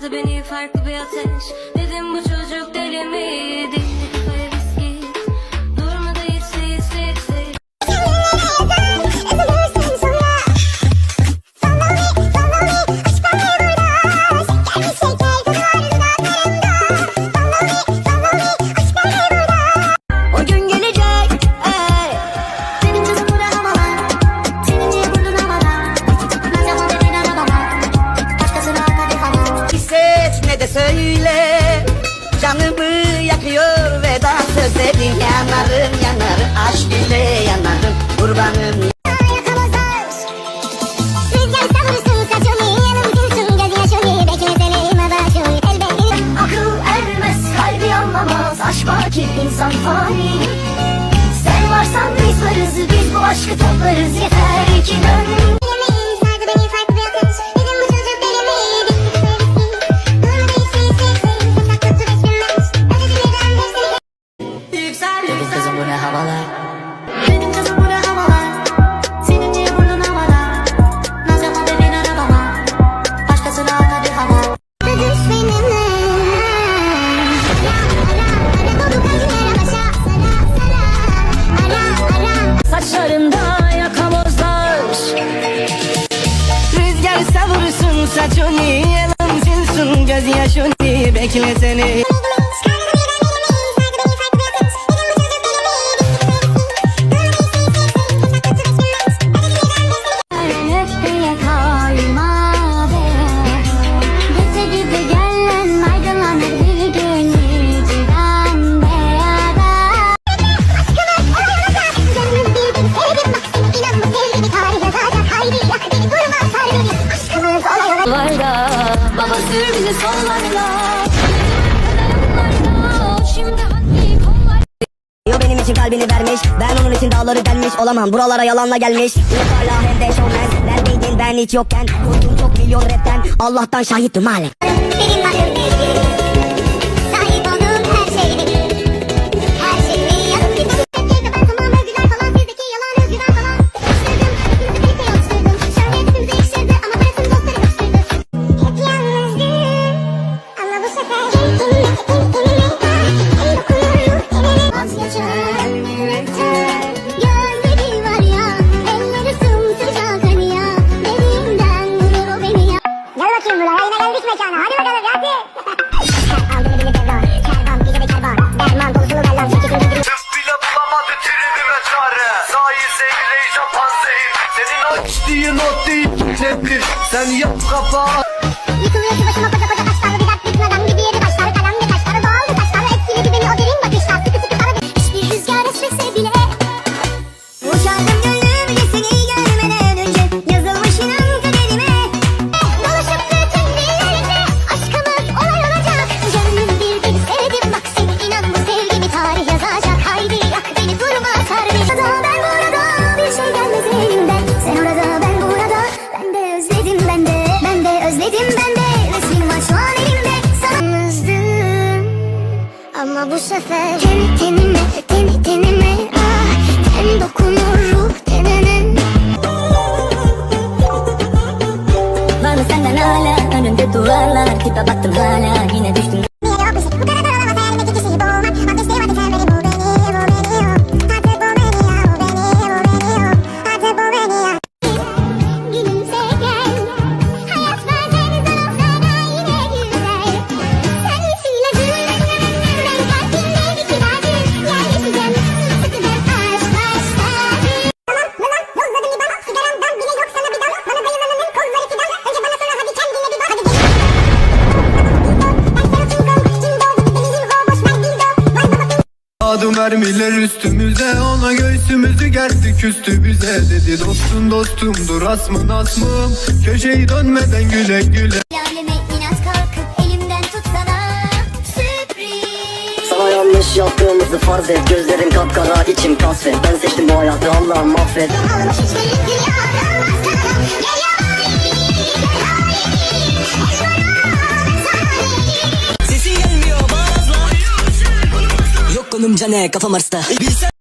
sardı beni farklı bir ateş Dedim bu çocuk deli mi? Yanarım yanarım aşk ile bu ne havalar? Benim kızım bu ne havalar? Senin niye burnun havada? Naz yapma bebeğin arabama? Başkasına at hadi hava. Ara ara Saçlarında yakamozlar. Rüzgar savursun saçını Yanım silsin gözyaşını Bekle Baba sür bizi sonlarına. Benim için kalbini vermiş. Ben onun için dağları delmiş. Olamam buralara yalanla gelmiş. Yok hala hem de şovmen. Neredeydin? Ben hiç yokken. Korktum çok milyon rapten. Allah'tan şahittim halen mekana hadi bakalım hadi Aldı beni devran Kervan gece de kervan Derman dolu sulu bellan Çekil beni gidiyor bile bulamadı tribime çare Sahi zehir japan zehir. Senin o içtiğin o değil nedir Sen yap kafa Yıkılıyor ki başıma bu sefer. Ten tenime, ten tenime. Ah Ten dokunur ruh tenene Var mı senden hala Önümde duvarlar. Tipe baktım hala. Yine düştüm Adı mermiler üstümüze Ona göğsümüzü gerdik üstü bize. Dedi dostum dostumdur asmın asmım Köşeyi dönmeden güle güle. Laleme inat kalkıp elimden tutsana Sürpriz. Sana yanlış yaptığımızı farz et Gözlerim kapkara içim kasvet Ben seçtim bu hayatı Allah'ım affet Almış hiçbir dünyadan じゃねえかファマルスター。